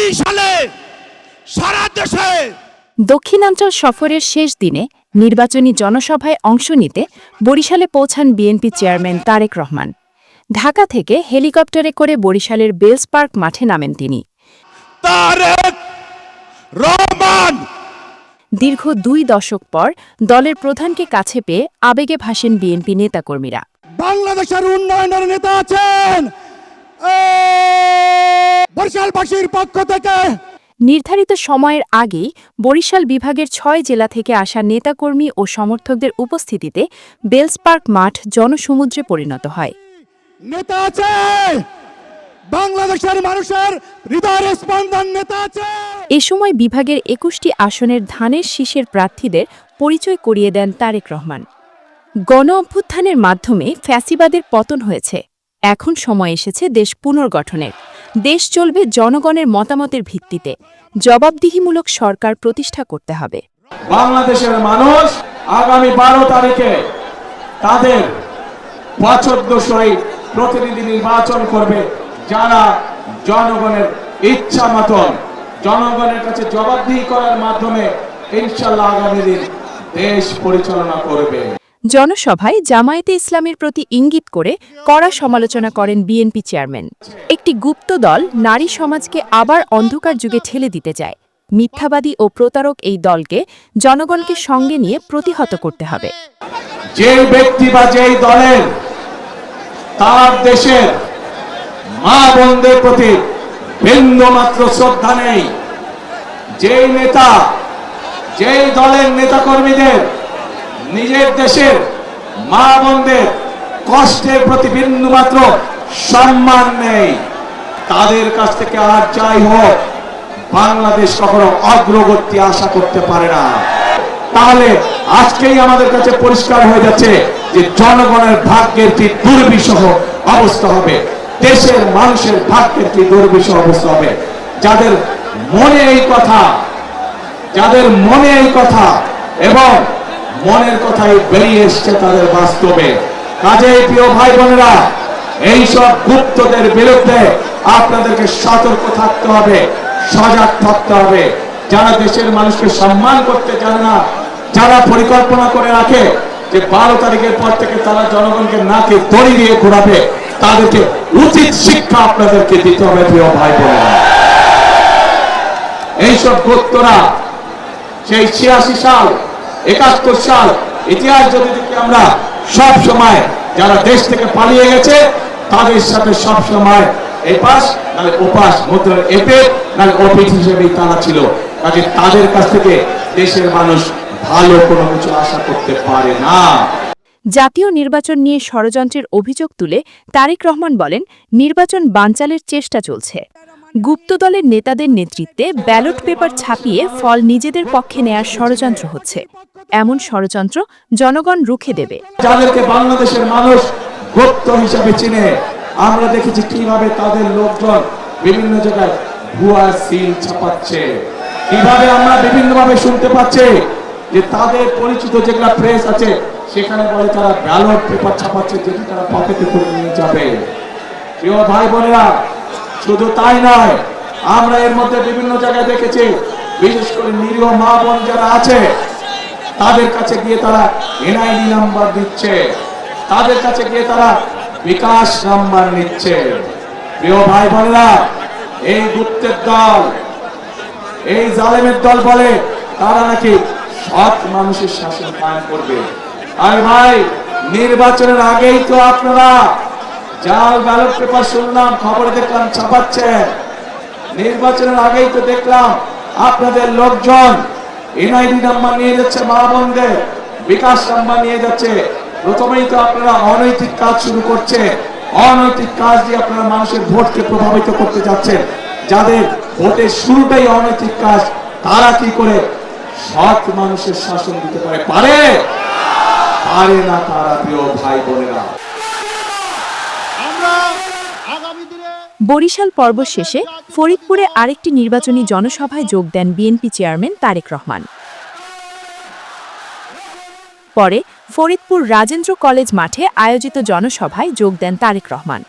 বরিশালে সারা দেশে। দক্ষিণাঞ্চল সফরের শেষ দিনে নির্বাচনী জনসভায় অংশ নিতে বরিশালে পৌঁছান বিএনপি চেয়ারম্যান তারেক রহমান। ঢাকা থেকে হেলিকপ্টারে করে বরিশালের বেলস পার্ক মাঠে নামেন তিনি। তারেক রহমান! দীর্ঘ দুই দশক পর দলের প্রধানকে কাছে পেয়ে আবেগে ভাসেন বিএনপি নেতাকর্মীরা। বাংলাদেশের উন্নয়নের নেতা আছেন। বরিশালবাসীর পক্ষ থেকে নির্ধারিত সময়ের আগেই বরিশাল বিভাগের ছয় জেলা থেকে আসা নেতাকর্মী ও সমর্থকদের উপস্থিতিতে বেলস পার্ক মাঠ জনসমুদ্রে পরিণত হয়। নেতা আছে! বাংলাদেশের মানুষের হৃদয়ের স্পন্দন নেতা আছে! এ সময় বিভাগের একুশটি আসনের ধানের শীষের প্রার্থীদের পরিচয় করিয়ে দেন তারেক রহমান। গণ অভ্যুত্থানের মাধ্যমে ফ্যাসিবাদের পতন হয়েছে। এখন সময় এসেছে দেশ পুনর্গঠনের। দেশ চলবে জনগণের মতামতের ভিত্তিতে। জবাবদিহিমূলক সরকার প্রতিষ্ঠা করতে হবে। বাংলাদেশের মানুষ আগামী বারো তারিখে তাদের প্রতিনিধি নির্বাচন করবে যারা জনগণের ইচ্ছা মতন, জনগণের কাছে জবাবদিহি করার মাধ্যমে ইনশাল্লাহ আগামী দিন দেশ পরিচালনা করবে। জনসভায় জামায়াতে ইসলামের প্রতি ইঙ্গিত করে কড়া সমালোচনা করেন বিএনপি চেয়ারম্যান। একটি গুপ্ত দল নারী সমাজকে আবার অন্ধকার যুগে ঠেলে দিতে চায়। মিথ্যাবাদী ও প্রতারক এই দলকে জনগণকে সঙ্গে নিয়ে প্রতিহত করতে হবে। যে ব্যক্তি বা যেই দলের তার দেশের মা বোনদের প্রতি বিন্দু মাত্র শ্রদ্ধা নেই, যেই নেতা, যেই দলের নেতাকর্মীদের নিজের দেশের মা বোনদের কষ্টের প্রতি বিন্দু মাত্র সম্মান নেই। তাদের কাছ থেকে আর যাই হোক, বাংলাদেশ কখনো অগ্রগতি আশা করতে পারে না। তাহলে আজকেই আমাদের কাছে পরিষ্কার হয়ে যাচ্ছে যে জনগণের ভাগ্যের কি দুর্বিষহ অবস্থা হবে। দেশের মানুষের ভাগ্যের কি দুর্বিষহ অবস্থা হবে। যাদের মনে এই কথা, যাদের মনে এই কথা এবং মনের কথাই বেরিয়ে এসছে তাদের বাস্তবে। কাজেই প্রিয় ভাই বোনেরা এইসব গুপ্তদের বিরুদ্ধে আপনাদেরকে সতর্ক থাকতে হবে, সজাগ থাকতে হবে। যারা দেশের মানুষকে সম্মান করতে জানে না, যারা পরিকল্পনা করে রাখে যে বারো তারিখের পর থেকে তারা জনগণকে নাকে দড়ি দিয়ে ঘোরাবে, তাদেরকে উচিত শিক্ষা আপনাদেরকে দিতে হবে, প্রিয় ভাই বোনেরা এইসব গুপ্তরা, সেই ছিয়াশি সাল একাত্তর সাল ইতিহাস যদি আমরা, সব সময় যারা দেশ থেকে পালিয়ে গেছে, তাদের সাথে সব সময় এপাস নাহলে এপে নাহলে হিসেবেই তারা ছিল। কাজে তাদের কাছ থেকে দেশের মানুষ ভালো কোনো কিছু আশা করতে পারে না। জাতীয় নির্বাচন নিয়ে ষড়যন্ত্রের অভিযোগ তুলে তারেক রহমান বলেন, নির্বাচন বানচালের চেষ্টা চলছে। গুপ্তদলের নেতাদের নেতৃত্বে ব্যালট পেপার ছাপিয়ে ফল নিজেদের পক্ষে নেয়ার ষড়যন্ত্র হচ্ছে। এমন ষড়যন্ত্র জনগণ রুখে দেবে। যাদেরকে বাংলাদেশের মানুষ গুপ্ত হিসাবে চিনে, আমরা দেখেছি কীভাবে তাদের লোকজন বিভিন্ন জায়গায় ভুয়া সিল ছাপাচ্ছে। কীভাবে আমরা বিভিন্ন ভাবে শুনতে পাচ্ছি যে তাদের পরিচিত প্রেস আছে, সেখানে বলে তারা ব্যালট পেপার ছাপাচ্ছে, যেটি তারা পকেটে করে নিয়ে যাবে। প্রিয় ভাই বোনেরা শুধু তাই নয়, আমরা এর মধ্যে বিভিন্ন জায়গায় দেখেছি, বিশেষ করে নিরীহ মা বোন যারা আছে, তাদের কাছে গিয়ে তারা এনআইডি নাম্বার দিচ্ছে। তাদের কাছে গিয়ে তারা বিকাশ নাম্বার নিচ্ছে। প্রিয় ভাই বোনেরা, এই গুপ্তের দল, এই জালেমের দল বলে তারা নাকি সৎ মানুষের শাসন কায়েম করবে। আর ভাই, নির্বাচনের আগেই তো আপনারা জাল ব্যালট পেপার শুনলাম, খবরে দেখলাম ছাপাচ্ছেন নির্বাচনের আগেই তো দেখলাম, আপনাদের লোকজন এনআইডি নাম্বার নিয়ে যাচ্ছে মা বোনদের, বিকাশ নাম্বার নিয়ে যাচ্ছে। প্রথমেই তো আপনারা অনৈতিক কাজ শুরু করছে। অনৈতিক কাজ দিয়ে আপনারা মানুষের ভোটকে প্রভাবিত করতে যাচ্ছেন। যাদের ভোটের শুরুটাই অনৈতিক কাজ, তারা কি করে সৎ মানুষের শাসন দিতে পারে? পারে? পারে না তারা প্রিয় ভাই বোনেরা আমরা আগামী দিনে বরিশাল পর্ব শেষে ফরিদপুরে আরেকটি নির্বাচনী জনসভায় যোগ দেন বিএনপি চেয়ারম্যান তারেক রহমান। পরে ফরিদপুর রাজেন্দ্র কলেজ মাঠে আয়োজিত জনসভায় যোগ দেন তারেক রহমান।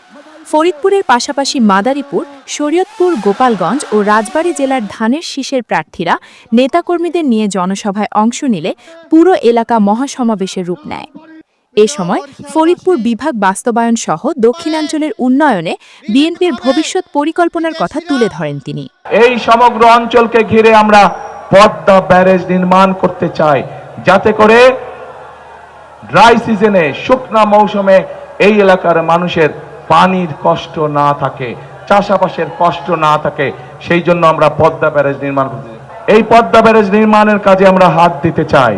ফরিদপুরের পাশাপাশি মাদারীপুর, শরীয়তপুর, গোপালগঞ্জ ও রাজবাড়ী জেলার ধানের শীষের প্রার্থীরা নেতাকর্মীদের নিয়ে জনসভায় অংশ নিলে পুরো এলাকা মহাসমাবেশের রূপ নেয়। এ সময় ফরিদপুর বিভাগ বাস্তবায়ন সহ দক্ষিণাঞ্চলের উন্নয়নে বিএনপির ভবিষ্যৎ পরিকল্পনার কথা তুলে ধরেন তিনি এই সমগ্র অঞ্চলকে ঘিরে আমরা পদ্মা ব্যারেজ নির্মাণ করতে চাই, যাতে করে ড্রাই সিজনে শুকনা মৌসুমে এই এলাকার মানুষের পানির কষ্ট না থাকে, চাষাবাসের কষ্ট না থাকে, সেই জন্য আমরা পদ্মা ব্যারেজ নির্মাণ করতে চাই। এই পদ্মা ব্যারেজ নির্মাণের কাজে আমরা হাত দিতে চাই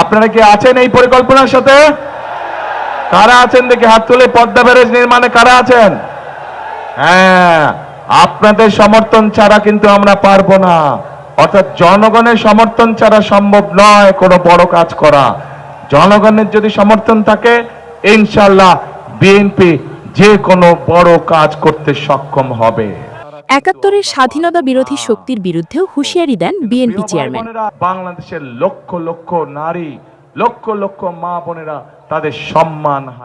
আপনারা কি আছেন এই পরিকল্পনার সাথে? কারা আছেন দেখে হাত তুলে পদ্মা ব্যারেজ নির্মাণে কারা আছেন? হ্যাঁ আপনাদের সমর্থন ছাড়া কিন্তু আমরা পারব না। অর্থাৎ জনগণের সমর্থন ছাড়া সম্ভব নয় কোনো বড় কাজ করা। জনগণের যদি সমর্থন থাকে ইনশাল্লাহ বিএনপি যে কোনো বড় কাজ করতে সক্ষম হবে। একাত্তরের স্বাধীনতা বিরোধী শক্তির বিরুদ্ধেও হুঁশিয়ারি দেন বিএনপি চেয়ারম্যান। বাংলাদেশের লক্ষ লক্ষ নারী লক্ষ লক্ষ মা বোনেরা তাদের সম্মান হানি।